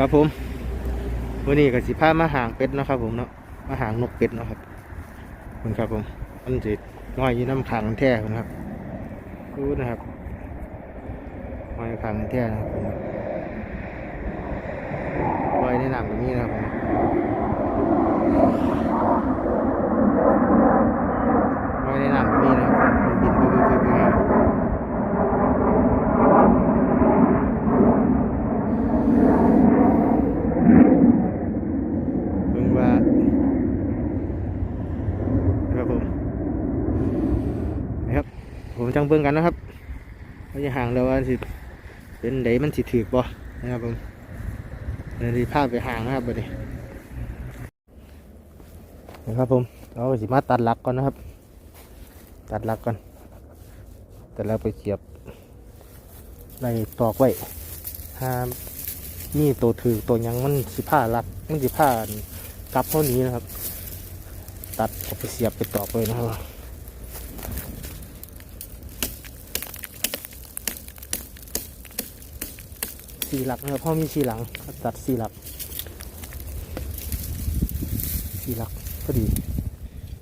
ครับผมวันนี้ก็สิพามาหางเป็ดนะครับผมเนาะมาหางนกเป็ดนะครับคุณครับผมมันจะง่อยอยู่น้ำขังแท้คุณครับดูนะครับง่อยขังแท้นะครับผมลอยในน้ำแบบนี้นะครับผมลอยในน้ำแบบนี้นะครับมันบินไปไปไปไปเบิ่งว่าครับผมนะครับ ผมจังเบิ่งกันนะครับว่าจะห่างแล้วว่าสิเป็นไดมันสิถือบ่นะครับผมเดี๋ยวสิพาไปห่างนะครับบัดนี้นะครับผมเราสิมาตัดหลักก่อนนะครับ ตัดหลักก่อนแต่แล้วไปเสียบไล่ตอกไว้ห้ามีตัวถือตัวยังมันสิผ้าหลักมันสิผ้ากลับเท่านี้นะครับ ตัดเอาไปเสียบไปตอกไว้นะครับ สี่หลักนะครับพ่อมีสี่หลังก็ตัดสี่หลักสี่หลักพอดี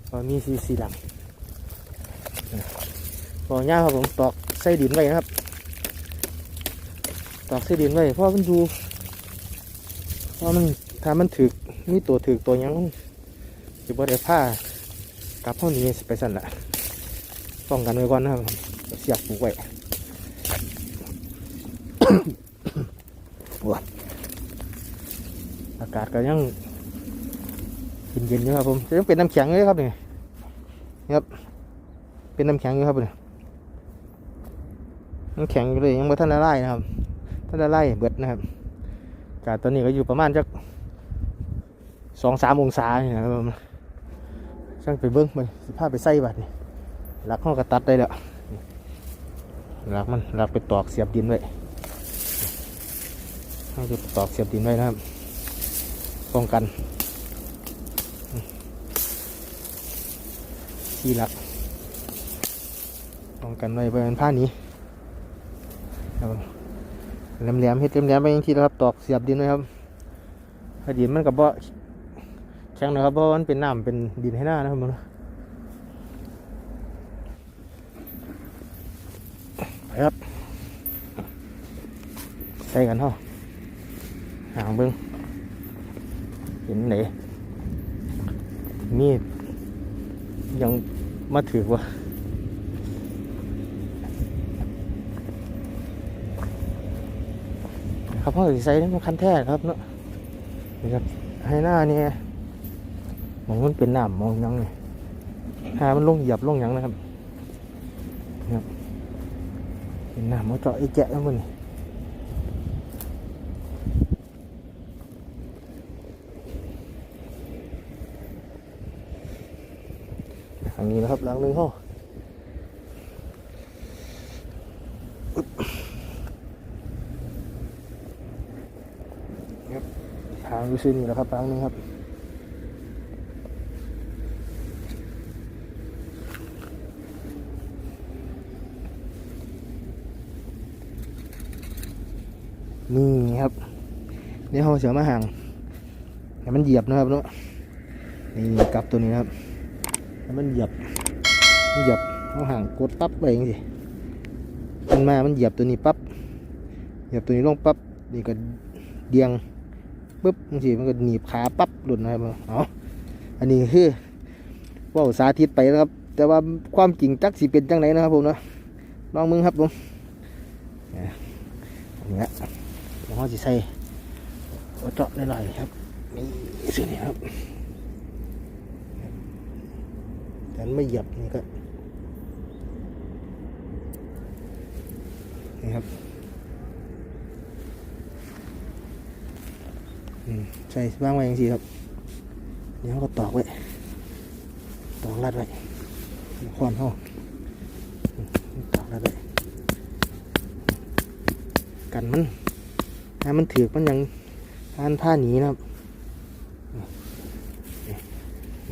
พอมีสี่สี่หลังต่อย่าครับผมตอกใส่ดินไว้นะครับตอกใส่ดินไว้เพราะมันดูเพราะมันถ้ามันถือมีตัวถือตัวยังจะบ่ได้ผ้ากลับเท่านี้ไปสั่นละป้องกันไว้ก่อนนะครับเสียบปลูกไว้ อากาศก็ยังเย็นๆอยู่ครับผมยังเป็นน้ำแข็งเลยครับนี่ครับ เป็นน้ำแข็งอยู่ครับนี่น้ำแข็งอยู่เลยยังไม่ทันละลายนะครับทันละลายเบิดนะครับอากาศตอนนี้ก็อยู่ประมาณจักสองสามองศาเนี่ยนะครับผมช่างไปเบิ้งไปสิพาไปใส่บัดนี่หลักห้องกระตัดได้แล้วหลักมันหลักไปตอกเสียบดินไว้ห้องจะตอกเสียบดินไว้นะครับ ป้องกัน ที่หลัก ป้องกันไว้เพื่อนผ้านี้ครับผมแหลมๆเฮ็ดแหลมๆไปอย่างที่นะครับ ตอกเสียบดินนะครับถ้าดินมันกับบ่แข็งนะครับเพราะว่ามันเป็นน้ำเป็นดินให้หน้านะครับผมไปครับใส่กันเท่าห่างเบิ้ง เห็นไหนมีดยังมาถือวะครับพ่อสีใส่นี่มันคันแท้ครับเนาะนี่ครับให้หน้าเนี่ยมองมันเป็นหนามมองยังเลยหามันลงหยีบลงยังนะครับครับเป็นหนามมาเจาะไอ้แกะแล้วมันนี่ ทาง นี้นะครับล้างหนึ่งห้อครับทางอยู่ซื่อนี่แหละครับล้างหนึ่งครับนี่ครับนี่เขาเสียมาห่างให้มันเหยียบนะครับเนาะนี่กลับตัวนี้นะครับ มันเหยียบเหยียบเอาห่างกดปั๊บไปองสิมันมา มันเหยียบตัวนี้ปั๊บ เหยียบตัวนี้ลงปั๊บ นี่ก็เดียงปุ๊บจังสิมันก็หนีบขาปั๊บหลุดนะครับเอาอันนี้คือว่าสาธิตไปนะครับ แต่ว่าความจริงจักสิเป็นจังไหนนะครับผมนะลองมึงครับผมนี่ยอันนี้ละแล้วเราจะใส่เอาเจาะหน่อยๆครับ นี่ส่วนนี้ครับ แต่ไม่เหยียบนี่ก็นี่ครับอืมใส่บ้างไว้อย่างสีครับนี่เขาก็ตอกไว้ตอกรัดไว้คอนเขาอืมตอกรัดไว้กันมันถ้ามันถือมันยังทานผ้าหนีนะครับ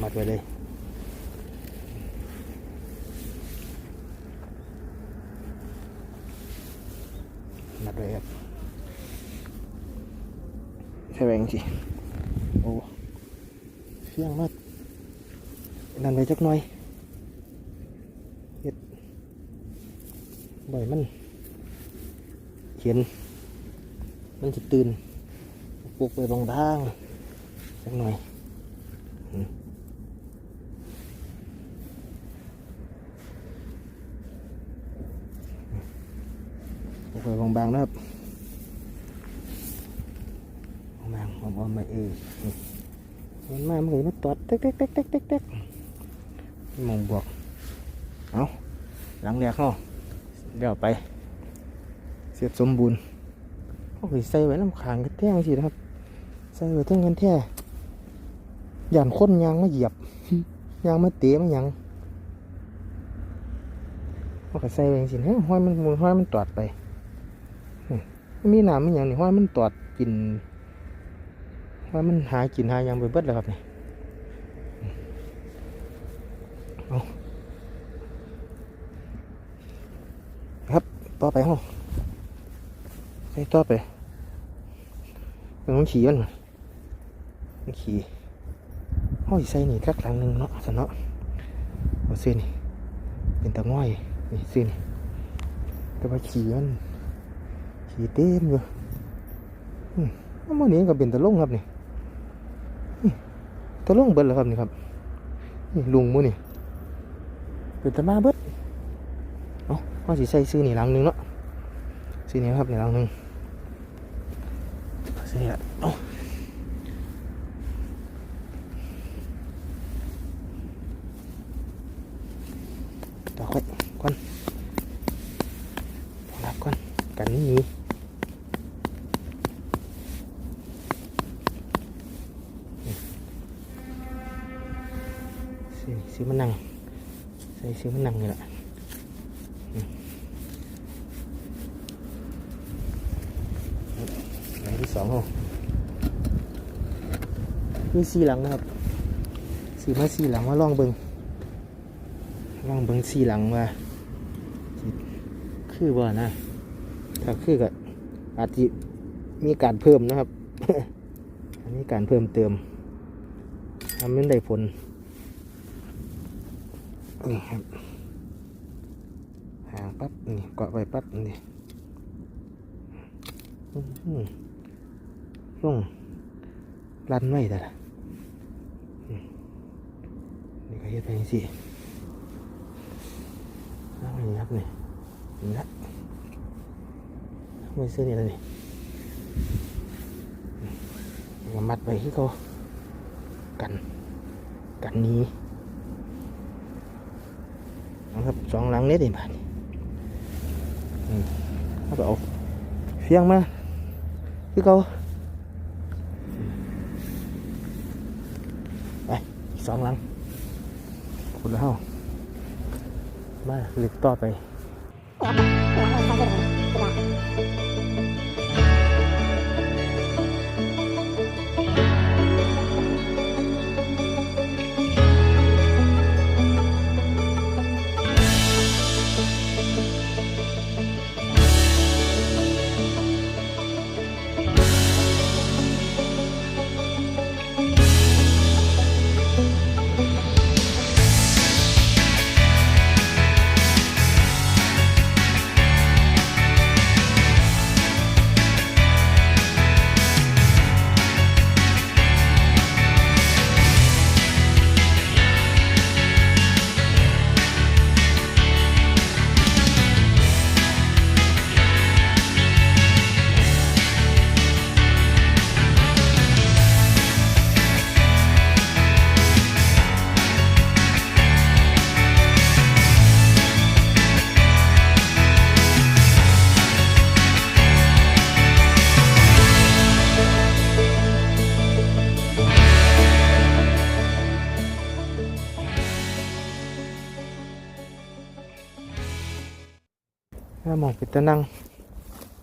มัดไว้เลย มัดไว้ครับใช่แบงสิโอ้เฟี้ยงมากนั่นไปจักหน่อยเฮ็ดบ่อยมันเขียนมันจะตื่นปลุกไปบางๆสักหน่อย ปลุกไปบางๆนะครับบางๆอมๆมาเออมันมามันเลยมาตอดเต๊กเต๊กเต๊กเต๊กเต๊กเต๊กมองบวกเอาหลังแรกเข้าเดี๋ยวไป เสร็จสมบูรณ์เขาเคยใส่ไว้น้ำขางกันแท่งสินะครับใส่ไว้ทั้งกันแท่ย่านคนยางมาเหยียบยางมาเตะมาหยังเขาก็ใส่ไว้สิเฮ้ยห้อยมันมันห้อยมันตอดไป มมันมีน้ำมีหยังนี่ห้อยมันตอดกินห้อยมันหากินหาหยังไปเบิดแล้วครับนี่เอาครับต่อไปห้องใส่ต่อไปเป็นมันขี่มันมันขี่ห้อยใส่นี่คักหลังหนึ่งเนาะสนเนาะเอาเส้นนี่เป็นตะง่อยนี่เส้นนี่แต่ว่าขี่มัน ขี่เต็มอยู่อืมอันนี้ก็เป็นตะลงครับนี่ตะลงเบิดแล้วครับนี่ครับนี่ลุงมือนี่เป็นตะมาเบิดเอ้าห้อสิใส่ซื้อนี่หลังนึงเนาะสีนี้ครับในรังนึ่งสีนี้เอาต่อค่อยก่อนรับก่อนกันนี้มี สีสีมันนั่ง ใส่สีมันนั่งนี่แหละหลังที่สองห้องมีสี่หลังนะครับสี่มาสี่หลังว่าล่องเบิงล่องเบิงสี่หลังว่าคือบ่นะ ถ้าคือก็อาจจะมีการเพิ่มนะครับ อันนี้การเพิ่มเติมทำให้ได้ผล นี่ครับห่างปั๊บนี่เกาะไปปั๊บนี่อื้อหือลงรันไว้แต่ละนี่ก็เฮ็ดไปสิเอาไปนี่ครับนี่นี่ละไม่ซื้อนี่แล้วนี่มัดไว้ที่เขากัน กันนี้ นะครับสองหลังเน็ตอีกบาดนี่เขาไปเอาเฟียงมาคือเขาไปสองหลังคุณแล้วมาเล็กต่อไปามองป็นตะนัง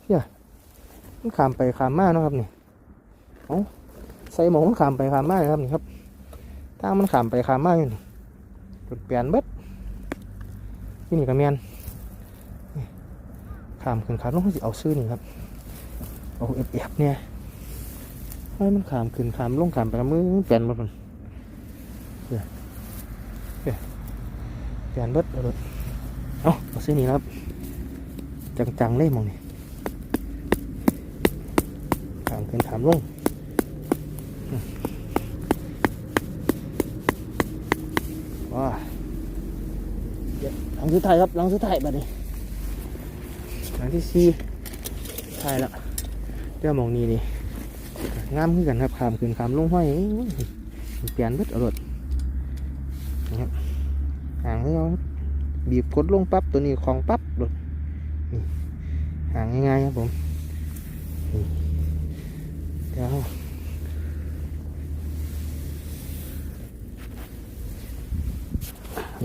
เฮียมันขามไปขามมาเนาะครับนี่เอาใส่หมองมันขามไปขามมาครับนี่ครับทางมันขามไปขามมาอยู่นี่จุดเปลี่ยนเบิดที่นี่ก็แมนนี่ขามขึ้นขามลงเขาสิเอาซื้อนี่ครับเอาเอฟเอฟเนี่ยให้มันขามขึ้นขามลงขามไปมือแปลี่ยนหมดมันเนี่ยเนี่ยนเบิดเอาเอาเอาเส้นนี้ครับ จังๆเลยมองนี่ขามขึ้นขามลงว้าหลังสุดท้ายครับหลังสุดท้ายบัดนี้หลังที่สี่ท้ายแล้วเดี๋ยวมองนี้นี่งามขึ้นกันครับขามขึ้นขามลงห้อยเปลี่ยนเบิดเอารถนะครับห่างให้เราบีบกดลงปั๊บตัวนี้คลองปั๊บรถ ห่างง่ายๆครับผมเดี๋ยว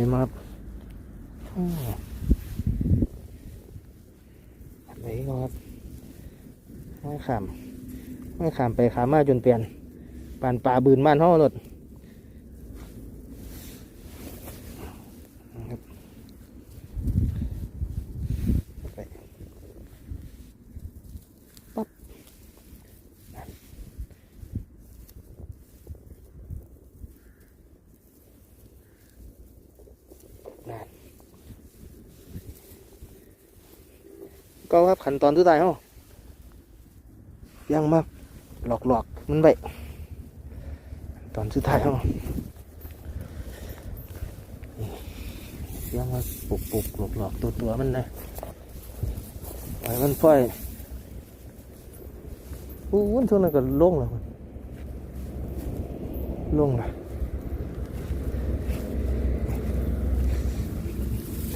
นไหมครับอ้าวไหนก็ครับห้อยขามไม่ขามไปขามมาจนเปลี่ยนปานป่าบืนบ้านห้อรถครับไปปั๊บนั่นนั่น ก็ครับขั้นตอนสุดท้ายห้อยังมาหลอกหลอกมันไปตอนสุดท้ายเขานี่ยังมาปลุกปลุกหลอกหลอกตัวตัวมันนะปล่อยมันพ่อยอู้วันช่วงนั้นก็ลงแล้วลงและ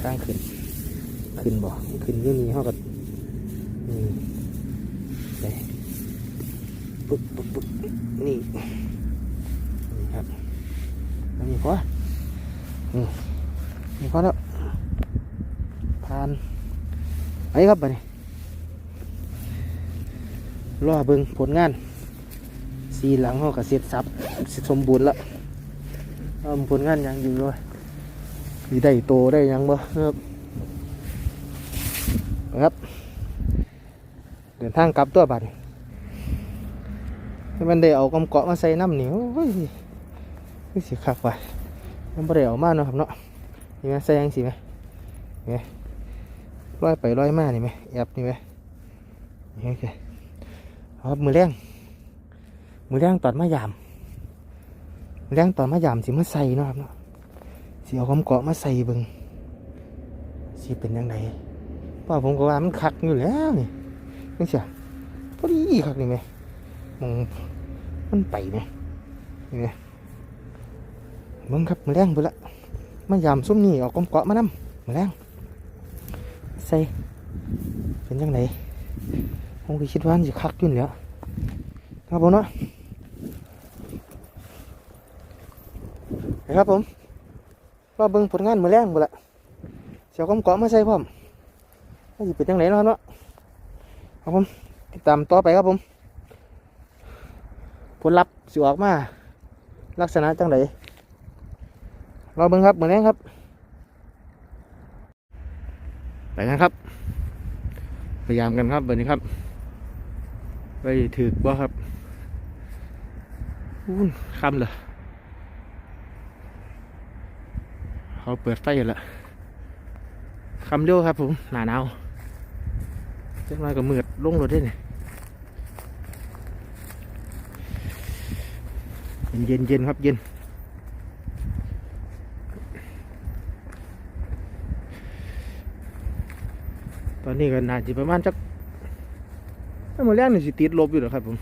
ทางขึ้น ขึ้นบ่ขึ้นยี่นี่เขาก็ อืมไปปึ๊บปึ๊บปึ๊บนี่นี่ครับแล้วนี่พอนี่นี่พอแล้วผ่านไปครับไปนี่รอเบิ่งผลงานสีหลังเขาก็เสร็จสับสมบูรณ์ล้วเอาผลงานหยังอยู่เลยมีได้โตได้ยังบ่ครับ เดินทางกลับตัวบัดมันได้เอากำเกาะมาใส่น้ำเหนียวเฮ้ยนี่สิคักว่ะมันบ่ได้เอามาเนาะครับเนาะนี่ไหมใส่ยังสิไหมนี่ร้อยไปร้อยมานี่ไหมแอบนี่ไหมนี่โอเคเอามือแรงมือแรงตอนมายามมือแรงตอนมายามสิมาใส่เนาะครับเนาะสิเอากำเกาะมาใส่เบิ่งสิเป็นยังไงเพราะผมก็ว่ามันคักอยู่แล้วนี่ นี่เสียพอดีครับนี่ไหมมองมันไปไหมนี่ไหมมึงครับมาแรงไปละมายามส้มนี่เออกกลมเกาะมานำมาแรงใส่เป็นยังไงผมก็คิดว่ามันจะคักยุ่นแหล้วครับผมเนาะครับผมว่าเบิ่งผลงานมือแรงไปละเสียวกลมเกาะมาใส่พร้อมว่าจะเป็นยังไงเนาะเนาะ ครับผมติดตามต่อไปครับผม ผลลัพธ์สิออกมา ลักษณะจังไดรอเบิ่งครับเหมือนนี้ครับ ไปกันครับ พยายามกันครับแบบนี้ครับ ไปถือบ่ครับอู้นคำเลยเขาเปิดไฟแล้วคำเดียวครับผม หนาหนาว จังไรก็มืดลงรถได้เนี่ยเย็นเย็นๆครับเย็นตอนนี้ก็น่าจะประมาณจักถ้ามาแรกนี่สิติดลบอยู่หรอครับผม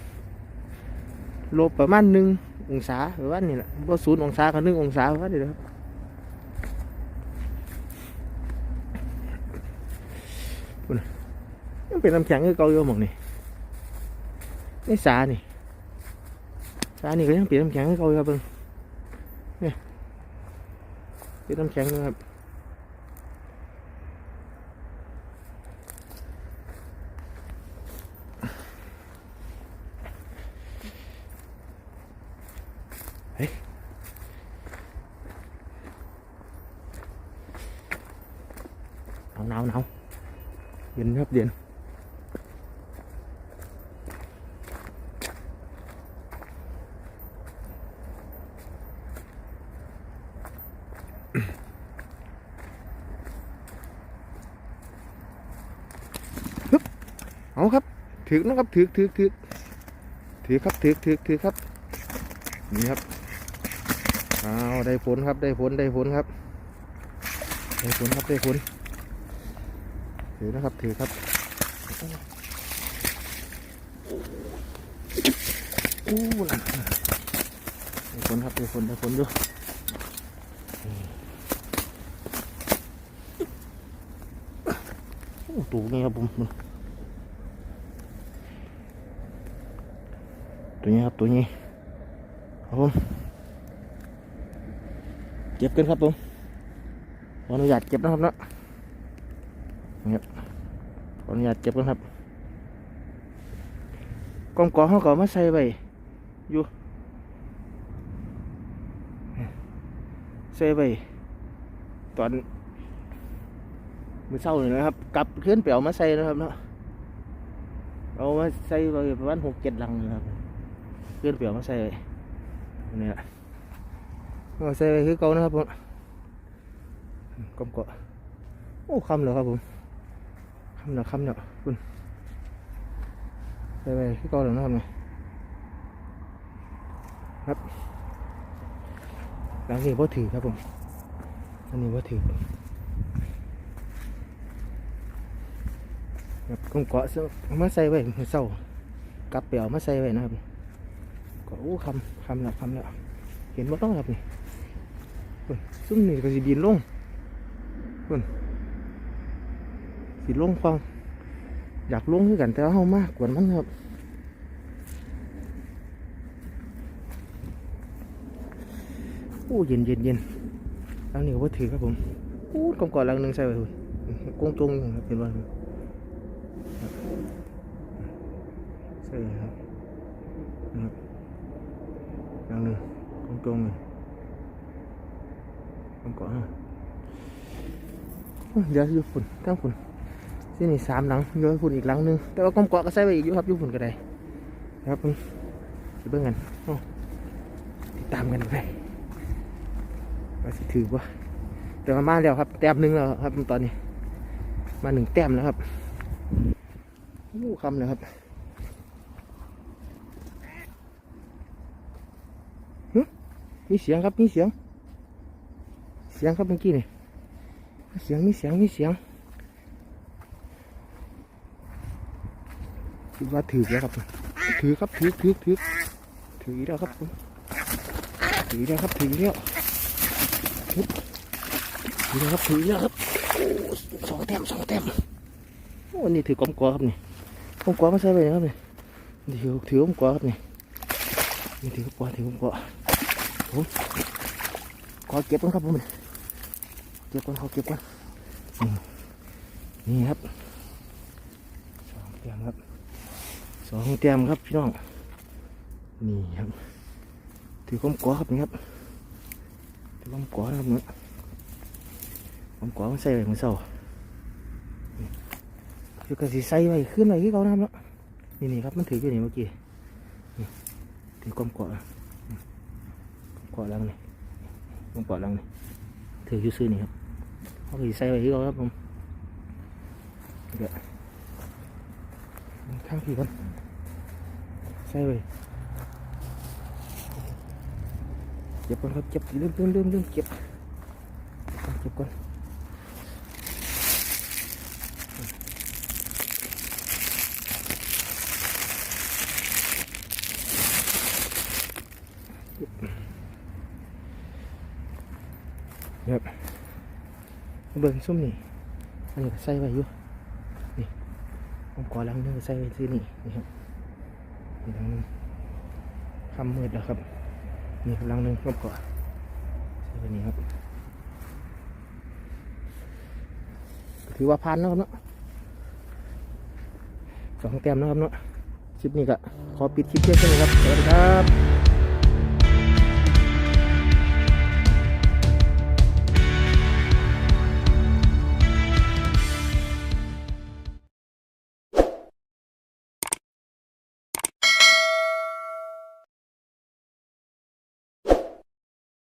ลบประมาณหนึ่งองศาหรือว่านี่แหละว่าศูนย์องศากับหนึ่งองศาหรือว่านี่แหละครับ ยังเป็นน้ำแข็งคือเก่าอยู่หมองนี่นี่สานี่สานี่ก็ยังเป็นน้ำแข็งคือเก่าอยู่ครับเพิ่งเนี่ยเป็นน้ำแข็งนะครับเฮ้ยหนาวหนาวหนาวเย็นครับเย็น เอาครับ ถือนะครับถือถือถือถือครับถือถือถือครับนี่ครับเอาวได้ผลครับได้ผลได้ผลครับ ได้ผลครับได้ผลถือนะครับถือครับอู้นั่นได้ผลครับได้ผลได้ผลด้วยโอ้ตูนี่ครับผม ตัวนี้ครับตัวนี้ครับผมเก็บกันครับผมขออนุญาตเก็บนะครับเนาะนี่ครับขออนุญาตเก็บกันครับกองกอเขาก็เอามาใส่ไว้อยู่ใส่ไว้ตอนมือเช้านี่นะครับ กลับขึ้นไปเอามาใส่นะครับเนาะเอามาใส่ไว้ประมาณหกเจ็ดลังนะครับ เพื่อนเปลี่ยวมาใส่ไว้นี่แหละเอาใส่ไว้คือเก่านะครับผมกำเกาะโอ้คำเหรอครับผมคำเหรอคำเหรอคุณใส่ไว้คือเก่าเหรอนะครับเนี่ยครับหลังนี้พ่ถือครับผมอันนี้พ่ถือครับกำเกาะมาใส่ไว้เศร้ากลับไปเอามาใส่ไว้นะครับ โอ้คำคำละคำละเห็นว่าต้องครับนี่เพิ่นซุ่มนี่ก็สิบินลงเพิ่นสิลงฟังอยากลงคือกันแต่เฮามากกว่ามันครับโอ้เย็นเย็นเย็นหลังนี้ก็บ่ถือครับผมโอ้กองก่อนลังหนึ่งใส่ไว้คุณกงจงครับเห็นว่าครับใช่ครับนะครับ อย่างหนึ่งตรงๆเลยต้องก่อนฮะโอ้ยเดี๋ยวอยู่ฝุ่นตั้งฝุ่ นที่นี่สามหลังเดี๋ยวฝุ่นอีก หลังนึงแต่ว่ากองเกาะก็ใส่ไปอีกอยู่ครับอยู่ฝุ่นก็ได้ครับผมไปเบิ่งกันติดตามกันไปว่าสิถือว่าแต่ว่ามาแล้วครับ แต้มหนึ่งแล้วครับตอนนี้ มาหนึ่งแต้มแล้วครับโอ้คำเลยครับ มีเสียงครับมีเสียง เสียงครับเมื่อกี้นี่เสียงมีเสียงมีเสียงคิดว่าถือแล้วครับถือครับถือถือถือถือแล้วครับถือแล้วครับถือแล้วถือถือแล้วครับถือแล้วครับโอ้สองแต้มสองแต้มโอ้นี่ถือกลมกวาครับนี่กลมกวามาใส่ไปนะครับนี่ถือถือกลมกวาครับนี่นี่ถือกลมกวาถือกลมกวา ผมขอเก็บก่อนครับผมเก็บก่อนขอเก็บก่อนอืมนี่ครับสองเตียมครับสองเตียมครับพี่น้องนี่ครับ ถือก้มกอครับนี่ครับถือก้มกอนะครับเนาะก้มกอมันใส่ไว้เมื่อเช้าคือกระสีใส่ไว้ขึ้นไว้ที่เขานะครับเนาะนี่นี่ครับมันถืออยู่นี่เมื่อกี้ถือก้มกอาะลังนี่ลงเกาะลังนี่ถือยูซื้อนี่ครับเขาไปใส่ไว้ที่เราครับผมเดี๋ยวข้างพี่ก่อนใส่ไว้เก็บก่อนครับเก็บเรื่องเรื่องเรื่องเรื่องเก็บเก็บก่อน เบิ่งซุ่มนี่อันนี้ก็ใส่ไว้อยู่นี่ผมก่อลังนึงก็ใส่ไว้ที่นี่นี่ครับนี่ลังนึงคำมืดแล้วครับนี่ลังนึงผมก่อใส่ไว้นี่ครับถือว่าพันนะครับเนาะสองแต้มนะครับเนาะคลิปนี้ก็ขอปิดคลิปเพียงเท่านี้ครับสวัสดีครับ